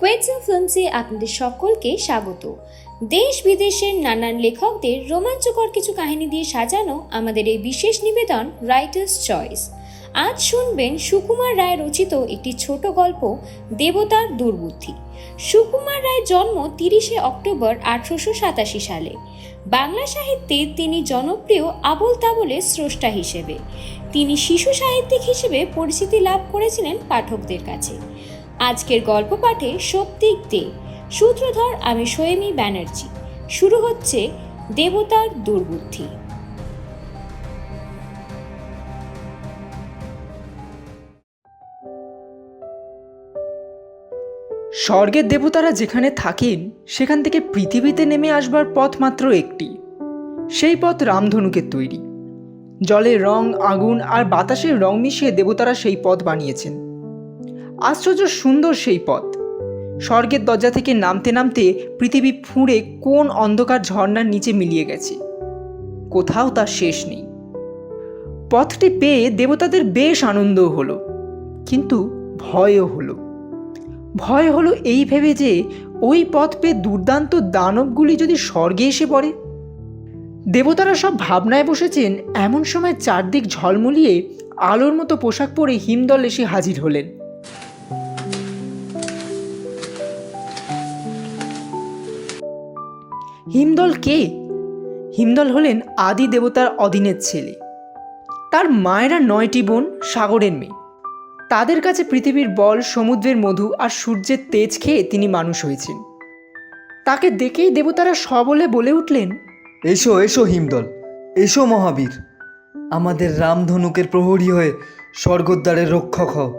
কোয়েটসা ফিল্মসে আপনাদের সকলকে স্বাগত। দেশ বিদেশের নানান লেখকদের রোমাঞ্চকর কিছু কাহিনী দিয়ে সাজানো আমাদের এই বিশেষ নিবেদন রাইটার্স চয়েস আজ শুনবেন সুকুমার রায় রচিত একটি ছোট গল্প, দেবতার দুর্বুদ্ধি। সুকুমার রায় জন্ম তিরিশে অক্টোবর আঠারোশো সাতাশি সালে। বাংলা সাহিত্যে তিনি জনপ্রিয় আবল তাবলের স্রষ্টা হিসেবে। তিনি শিশু সাহিত্যিক হিসেবে পরিচিতি লাভ করেছিলেন পাঠকদের কাছে। আজকের গল্প পাঠে সত্যিক দে সূত্রধর আমি সোয়েমি ব্যানার্জি। শুরু হচ্ছে দেবতার দুর্বুদ্ধি। স্বর্গের দেবতারা যেখানে থাকেন, সেখান থেকে পৃথিবীতে নেমে আসবার পথ মাত্র একটি। সেই পথ রামধনুকের তৈরি। জলের রং, আগুন আর বাতাসের রং মিশিয়ে দেবতারা সেই পথ বানিয়েছেন। আশ্চর্য সুন্দর সেই পথ। স্বর্গের দরজা থেকে নামতে নামতে পৃথিবী ফুঁড়ে কোন অন্ধকার ঝর্ণার নিচে মিলিয়ে গেছে। কোথাও তার শেষ নেই। পথটি পেয়ে দেবতাদের বেশ আনন্দ হলো, কিন্তু ভয়ও হলো। ভয় হলো এই ভেবে যে ওই পথ পেয়ে দুর্দান্ত দানবগুলি যদি স্বর্গে এসে পড়ে। দেবতারা সব ভাবনায় বসেছেন, এমন সময় চারদিক ঝলমলিয়ে আলোর মতো পোশাক পরে হিমদল এসে হাজির হলেন। হিমদল কে? হিমদল হলেন আদি দেবতার অধীনের ছেলে। তার মায়েরা নয়টি বোন সাগরের মেয়ে। তাদের কাছে পৃথিবীর বল সমুদ্রের মধু আর সূর্যের তেজ খেয়ে তিনি মানুষ হয়েছেন। তাকে দেখেই দেবতারা সবলে বলে উঠলেন এসো এসো হিমদল এসো মহাবীর। আমাদের রামধনুকের প্রহরী হয়ে স্বর্গদ্বারের রক্ষক হও।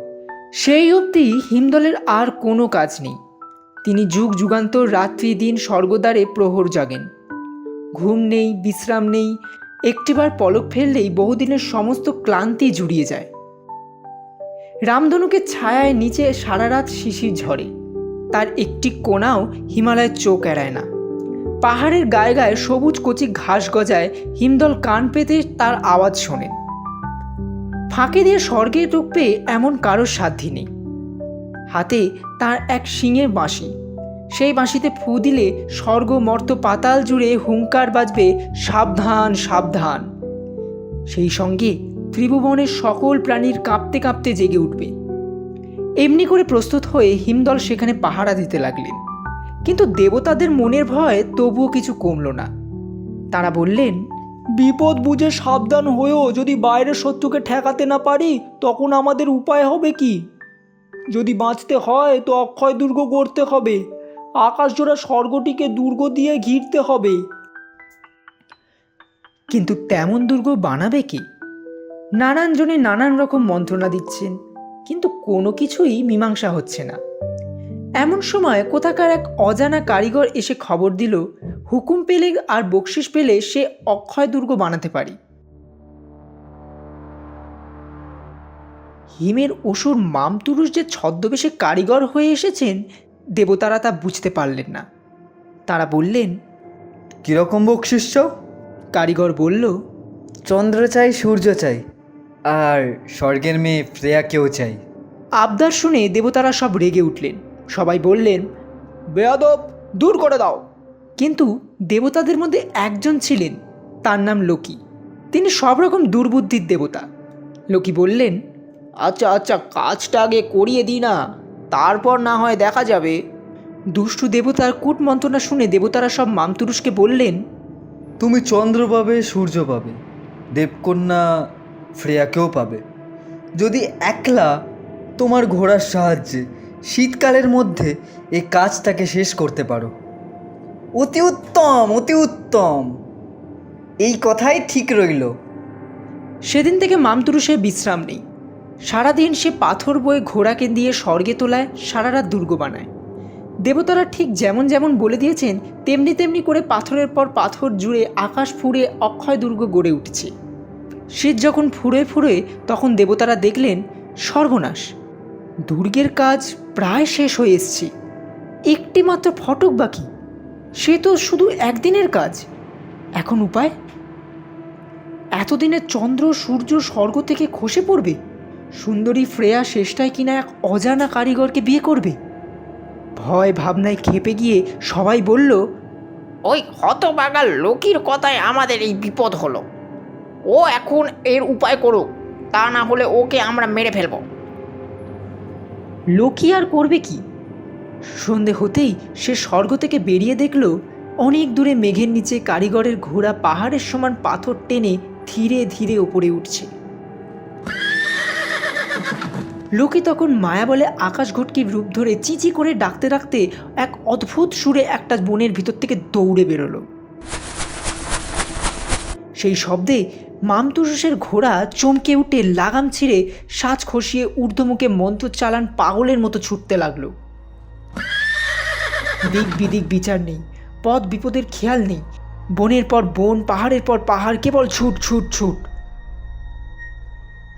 সেই অবধি হিমদলের আর কোনো কাজ নেই। তিনি যুগ যুগান্তর রাত্রি দিন স্বর্গদ্বারে প্রহর জাগেন। ঘুম নেই, বিশ্রাম নেই, একটিবার পলক ফেললেই বহুদিনের সমস্ত ক্লান্তি জুড়িয়ে যায়। রামধনুকের ছায়ায় নিচে সারা রাত শিশির ঝরে। তার একটি কোণাও হিমালয়ের চোখ এড়ায় না। পাহাড়ের গায়ে গায়ে সবুজ কচি ঘাস গজায় হিমদল কান পেতে তার আওয়াজ শোনে। ফাঁকে দিয়ে স্বর্গে ঢুকবে এমন কারোর সাধ্যি নেই। হাতে তার এক শিঙের বাঁশি। সেই বাঁশিতে ফু দিলে স্বর্গ মর্ত পাতাল জুড়ে হুঙ্কার বাজবে সাবধান সাবধান। সেই সঙ্গে ত্রিভুবনের সকল প্রাণীর কাঁপতে কাঁপতে জেগে উঠবে। এমনি করে প্রস্তুত হয়ে হিমদল সেখানে পাহারা দিতে লাগলেন। কিন্তু দেবতাদের মনের ভয় তবুও কিছু কমল না। তারা বললেন, বিপদ বুঝে সাবধান হয়েও যদি বাইরের শত্রুকে ঠেকাতে না পারি, তখন আমাদের উপায় হবে কি? যদি বাঁচতে হয় তো অক্ষয় দুর্গ গড়তে হবে। আকাশজোড়া স্বর্গটিকে দুর্গ দিয়ে ঘিরতে হবে। কিন্তু তেমন দুর্গ বানাবে কি? নানান জনে নানান রকম মন্ত্রণা দিচ্ছেন, কিন্তু কোনো কিছুই মীমাংসা হচ্ছে না। এমন সময় কোথাকার এক অজানা কারিগর এসে খবর দিল, হুকুম পেলে আর বকশিস পেলে সে অক্ষয় দুর্গ বানাতে পারি। হিমের অসুর মামতুরুষ যে ছদ্মবেশে কারিগর হয়ে এসেছেন দেবতারা তা বুঝতে পারলেন না। তারা বললেন কীরকম বকশিস চাও কারিগর বলল চন্দ্র চাই সূর্য চাই আর স্বর্গের মেয়ে প্রেয়াকেও চাই। আবদার শুনে দেবতারা সব রেগে উঠলেন। সবাই বললেন বেয়াদব দূর করে দাও। কিন্তু দেবতাদের মধ্যে একজন ছিলেন তার নাম লোকি। তিনি সব রকম দুর্বুদ্ধির দেবতা। লোকি বললেন আচ্ছা আচ্ছা কাজটা আগে করিয়ে দিই না। তারপর না হয় দেখা যাবে। দুষ্টু দেবতার কূট মন্ত্রণা শুনে দেবতারা সব মামতুরুষকে বললেন তুমি চন্দ্র পাবে সূর্য পাবে। দেবকন্যা ফ্রেয়াকেও পাবে। যদি একলা তোমার ঘোড়ার সাহায্যে শীতকালের মধ্যে এই কাজটাকে শেষ করতে পারো। অতি উত্তম অতি উত্তম। এই কথাই ঠিক রইল। সেদিন থেকে মামতুরুষের বিশ্রাম নেই। সারাদিন সে পাথর বয়ে ঘোড়াকে দিয়ে স্বর্গে তোলায়, সারা রাত দুর্গ বানায়। দেবতারা ঠিক যেমন যেমন বলে দিয়েছেন, তেমনি তেমনি করে পাথরের পর পাথর জুড়ে আকাশ ফুঁড়ে অক্ষয় দুর্গ গড়ে উঠছে। শীত যখন ফুঁড়ে ফুঁড়ে, তখন দেবতারা দেখলেন, সর্বনাশ। দুর্গের কাজ প্রায় শেষ হয়ে এসছে। একটি মাত্র ফটক বাকি। সে তো শুধু একদিনের কাজ। এখন উপায়? এতদিনে চন্দ্র সূর্য স্বর্গ থেকে খসে পড়বে? সুন্দরী ফ্রেয়া শেষটায় কিনা এক অজানা কারিগরকে বিয়ে করবে? ভয় ভাবনায় খেপে গিয়ে সবাই বলল ওই হতবাগাল লোকির কথায় আমাদের এই বিপদ হলো। ও এখন এর উপায় করুক তা না হলে ওকে আমরা মেরে ফেলব। লোকি আর করবে কি? সন্ধে হতেই সে স্বর্গ থেকে বেরিয়ে দেখল অনেক দূরে মেঘের নিচে কারিগরের ঘোড়া পাহাড়ের সমান পাথর টেনে ধীরে ধীরে ওপরে উঠছে। লোকে তখন মায়া বলে আকাশ ঘটকির রূপ ধরে চিচি করে ডাকতে ডাকতে এক অদ্ভুত সুরে একটা বনের ভিতর থেকে দৌড়ে বেরোলো। সেই শব্দে মামতুষের ঘোড়া চমকে উঠে লাগাম ছিঁড়ে সাজ খসিয়ে ঊর্ধ্বমুখে মন্ত্র চালান পাগলের মতো ছুটতে লাগল। দিক বিদিক বিচার নেই, পথ বিপদের খেয়াল নেই, বনের পর বন, পাহাড়ের পর পাহাড়, কেবল ছুট ছুট ছুট।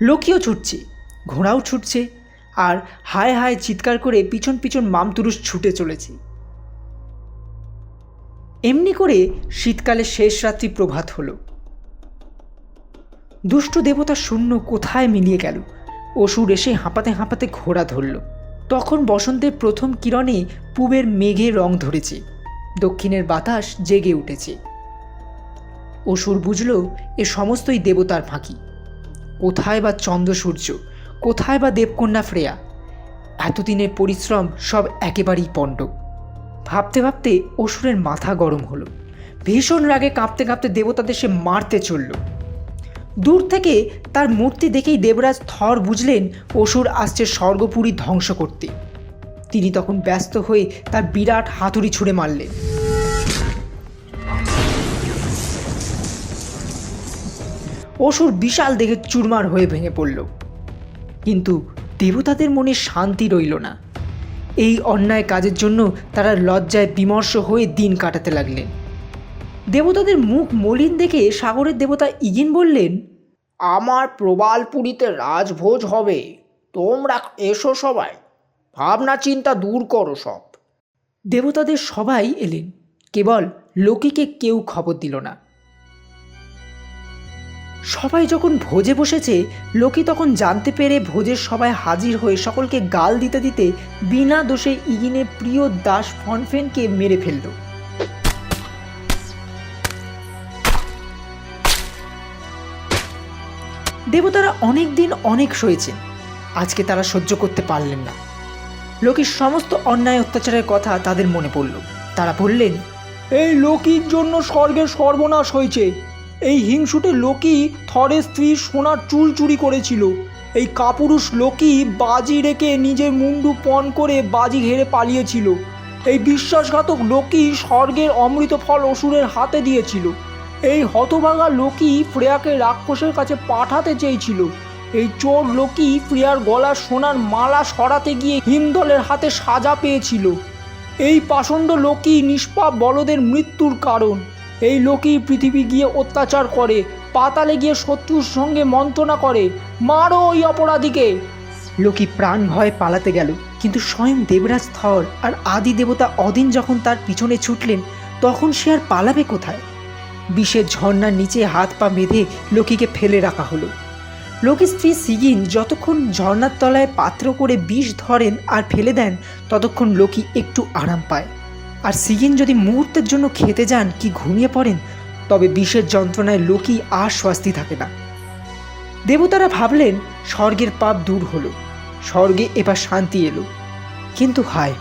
লোকিও ছুটছে। ঘোড়াও ছুটছে আর হায় হায় চিৎকার করে পিছন পিছন মামতুরুষ ছুটে চলেছে। এমনি করে শীতকালে শেষ রাত্রি প্রভাত হলো। দুষ্ট দেবতা শূন্য কোথায় মিলিয়ে গেল? অসুর এসে হাঁপাতে হাঁপাতে ঘোড়া ধরল। তখন বসন্তের প্রথম কিরণে পূবের মেঘে রং ধরেছে। দক্ষিণের বাতাস জেগে উঠেছে। অসুর বুঝল এ সমস্তই দেবতার ফাঁকি। কোথায় বা চন্দ্র সূর্য? কোথায় বা দেবকন্যা ফ্রেয়া? এতদিনের পরিশ্রম সব একেবারেই পণ্ড। ভাবতে ভাবতে অসুরের মাথা গরম হলো। ভীষণ রাগে কাঁপতে কাঁপতে দেবতাদের সে মারতে চলল। দূর থেকে তার মূর্তি দেখেই দেবরাজ থর বুঝলেন অসুর আসছে স্বর্গপুরী ধ্বংস করতে। তিনি তখন ব্যস্ত হয়ে তার বিরাট হাতুড়ি ছুঁড়ে মারলেন। অসুর বিশাল দেখে চুরমার হয়ে ভেঙে পড়ল। কিন্তু দেবতাদের মনে শান্তি রইল না। এই অন্যায় কাজের জন্য তারা লজ্জায় বিমর্ষ হয়ে দিন কাটাতে লাগলেন। দেবতাদের মুখ মলিন দেখে সাগরের দেবতা ইগিন বললেন আমার প্রবালপুরীতে রাজভোজ হবে। তোমরা এসো সবাই। ভাবনা চিন্তা দূর করো সব। দেবতাদের সবাই এলেন। কেবল লোকিকে কেউ খবর দিল না। সবাই যখন ভোজে বসেছে লোকি তখন জানতে পেরে ভোজের সবাই হাজির হয়ে সকলকে গাল দিতে দিতে বিনা দোষে ইগিনের প্রিয় দাস ফনফেনকে মেরে ফেলল। দেবতারা অনেক দিন অনেক সয়েছেন, আজকে তারা সহ্য করতে পারলেন না। লোকের সমস্ত অন্যায় অত্যাচারের কথা তাদের মনে পড়ল। তারা বললেন, এই লোকির জন্য স্বর্গের সর্বনাশ হয়েছে। এই হিংসুটে লোকই থরের স্ত্রীর সোনার চুল চুরি করেছিল। এই কাপুরুষ লোকই বাজি রেখে নিজের মুন্ডু পণ করে বাজি ঘেরে পালিয়েছিল। এই বিশ্বাসঘাতক লোকই স্বর্গের অমৃত ফল অসুরের হাতে দিয়েছিল। এই হতভাগা লোকি ফ্রেয়াকে রাক্ষসের কাছে পাঠাতে চেয়েছিল। এই চোর লোকই ফ্রেয়ার গলার সোনার মালা সরাতে গিয়ে হিমদলের হাতে সাজা পেয়েছিল। এই পাষণ্ড লোকই নিষ্পাপ বলদের মৃত্যুর কারণ। এই লোকেই পৃথিবী গিয়ে অত্যাচার করে, পাতালে গিয়ে শত্রুর সঙ্গে মন্ত্রণা করে। মারো ওই অপরাধীকে। লোকি প্রাণ ভয়ে পালাতে গেল, কিন্তু স্বয়ং দেবরাজ থর আর আদি দেবতা অদিন যখন তার পিছনে ছুটলেন, তখন সে আর পালাবে কোথায়? বিষের ঝর্ণার নিচে হাত পা বেঁধে লোকিকে ফেলে রাখা হলো। লোকের স্ত্রী সিগিন যতক্ষণ ঝর্ণার তলায় পাত্র করে বিষ ধরেন আর ফেলে দেন, ততক্ষণ লোকি একটু আরাম পায়। আর সিগিন যদি মুহূর্তের জন্য খেতে যান কি ঘুমিয়ে পড়েন, তবে বিষের যন্ত্রণায় লোকই আর স্বস্তি থাকে না। দেবতারা ভাবলেন স্বর্গের পাপ দূর হলো, স্বর্গে এবার শান্তি এলো। কিন্তু হায়,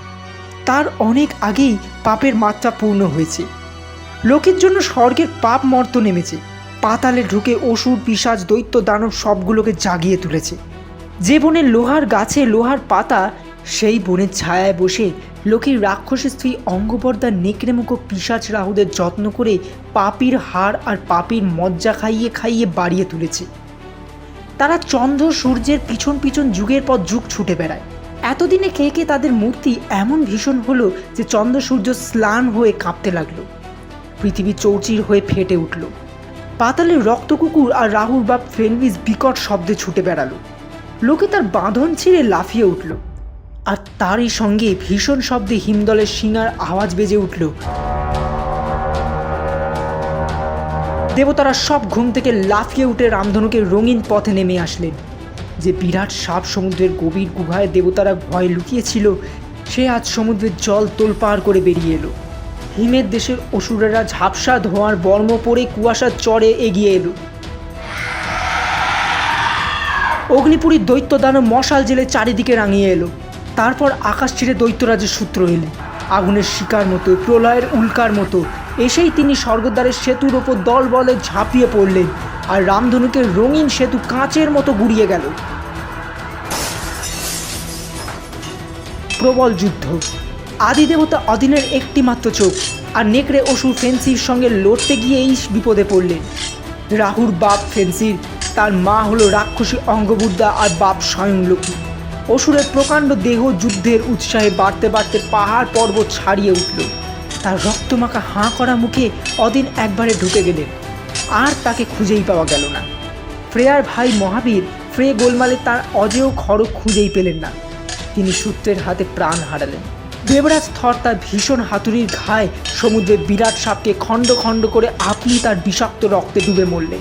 তার অনেক আগেই পাপের মাত্রা পূর্ণ হয়েছে। লোকের জন্য স্বর্গের পাপ মর্ত নেমেছে, পাতালে ঢুকে অসুর পিসাজ দৈত্য, দানব সবগুলোকে জাগিয়ে তুলেছে। যে বনের লোহার গাছে লোহার পাতা, সেই বনের ছায়ায় বসে লোকের রাক্ষসী স্ত্রী অঙ্গপর্দার নেকড়েমুখো পিসাচ রাহুদের যত্ন করে পাপির হাড় আর পাপির মজ্জা খাইয়ে খাইয়ে বাড়িয়ে তুলেছে। তারা চন্দ্র সূর্যের পিছন পিছন যুগের পর যুগ ছুটে বেড়ায়। এতদিনে কে কে তাদের মূর্তি এমন ভীষণ হলো যে চন্দ্র সূর্য স্নান হয়ে কাঁপতে লাগল। পৃথিবী চৌচির হয়ে ফেটে উঠল। পাতালে রক্তকুকুর আর রাহুর বাপ ফেনভিস বিকট শব্দে ছুটে বেড়ালো। লোকে তার বাঁধন ছিঁড়ে লাফিয়ে উঠল। আর তারই সঙ্গে ভীষণ শব্দে হিমদলের শিঙার আওয়াজ বেজে উঠল। দেবতারা সব ঘুম থেকে লাফিয়ে উঠে রামধনুকে রঙিন পথে নেমে আসলেন। যে বিরাট সাপ সমুদ্রের গভীর গুহায় দেবতারা ভয় লুকিয়েছিল, সে আজ সমুদ্রের জল তোলপাড় করে বেরিয়ে এলো। হিমের দেশের অসুরেরা ঝাপসা ধোঁয়ার বর্ম পরে কুয়াশার চড়ে এগিয়ে এলো। অগ্নিপুরীর দৈত্য দানব মশাল জেলে চারিদিকে রাঙিয়ে এলো। তারপর আকাশ ছিঁড়ে দৈত্যরাজের সূত্র এলেন আগুনের শিকার মতো, প্রলয়ের উল্কার মতো। এসেই তিনি স্বর্গদ্বারের সেতুর ওপর দল বলে ঝাঁপিয়ে পড়লেন আর রামধনুকের রঙিন সেতু কাঁচের মতো গুড়িয়ে গেল। প্রবল যুদ্ধ। আদিদেবতা অদিনের একটি মাত্র চোখ আর নেকড়ে অসুর ফেন্সির সঙ্গে লড়তে গিয়েই বিপদে পড়লেন। রাহুর বাপ ফেন্সির, তার মা হলো রাক্ষসী অঙ্গবুদ্ধা আর বাপ স্বয়ং লক্ষ্মী অসুরের প্রকাণ্ড দেহ যুদ্ধের উৎসাহে বাড়তে বাড়তে পাহাড় পর্বত ছাড়িয়ে উঠল। তার রক্তমাখা হাঁ করা মুখে অদিন একবারে ঢুকে গেলেন। আর তাকে খুঁজেই পাওয়া গেল না। ফ্রেয়ার ভাই মহাবীর ফ্রে গোলমালে তার অজেয় খড়গ খুঁজেই পেলেন না। তিনি সূত্রের হাতে প্রাণ হারালেন। দেবরাজ থর তার ভীষণ হাতুড়ির ঘায়ে সমুদ্রের বিরাট সাপকে খণ্ড খণ্ড করে আপনি তার বিষাক্ত রক্তে ডুবে মরলেন।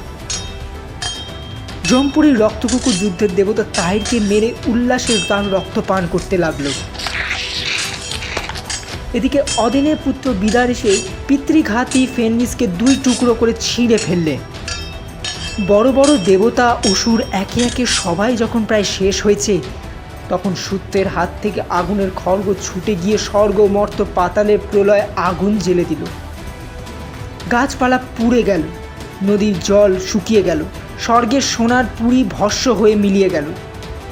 জমপুরীর রক্তকুকুর যুদ্ধের দেবতা তাহিরকে মেরে উল্লাসের তার রক্ত পান করতে লাগল। এদিকে অদিনের পুত্র বিদার এসে পিতৃঘাতী ফেনরিসকে দুই টুকরো করে ছিঁড়ে ফেললে। বড় বড় দেবতা অসুর একে একে সবাই যখন প্রায় শেষ হয়েছে, তখন সূত্রের হাত থেকে আগুনের খড়গ ছুটে গিয়ে স্বর্গ মর্ত পাতালের প্রলয় আগুন জ্বেলে দিল। গাছপালা পুড়ে গেল, নদীর জল শুকিয়ে গেল। স্বর্গের সোনার পুরী ভস্য হয়ে মিলিয়ে গেল।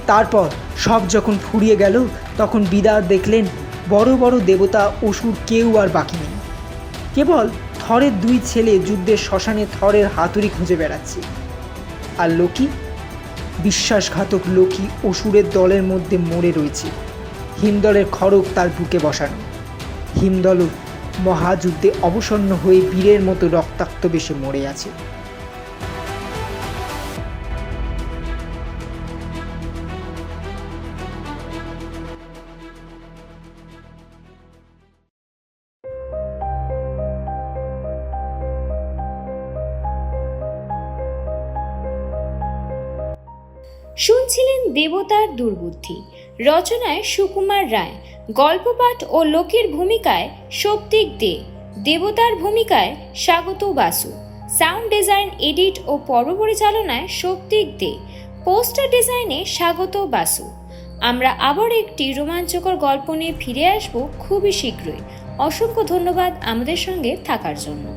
তারপর সব যখন ফুরিয়ে গেল, তখন বিদার দেখলেন বড় বড় দেবতা, অসুর কেউ আর বাকি নেই। কেবল থরের দুই ছেলে যুদ্ধের শ্মশানে থরের হাতুড়ি খুঁজে বেড়াচ্ছে। আর লোকি? বিশ্বাসঘাতক লোকি অসুরের দলের মধ্যে মরে রয়েছে। হিমদলের খড়গ তার বুকে বসানো। হিমদলও মহাযুদ্ধে অবসন্ন হয়ে বীরের মতো রক্তাক্ত বেশে মরে আছে। দেবতার দুর্বুদ্ধি। রচনায় সুকুমার রায়। গল্পপাঠ ও লোকের ভূমিকায় সৌপ্তিক দে। দেবতার ভূমিকায় স্বাগত বাসু। সাউন্ড ডিজাইন, এডিট ও পর্ব পরিচালনায় সৌপ্তিক দে। পোস্টার ডিজাইনে স্বাগত বাসু। আমরা আবার একটি রোমাঞ্চকর গল্প নিয়ে ফিরে আসব খুবই শীঘ্রই। অসংখ্য ধন্যবাদ আমাদের সঙ্গে থাকার জন্য।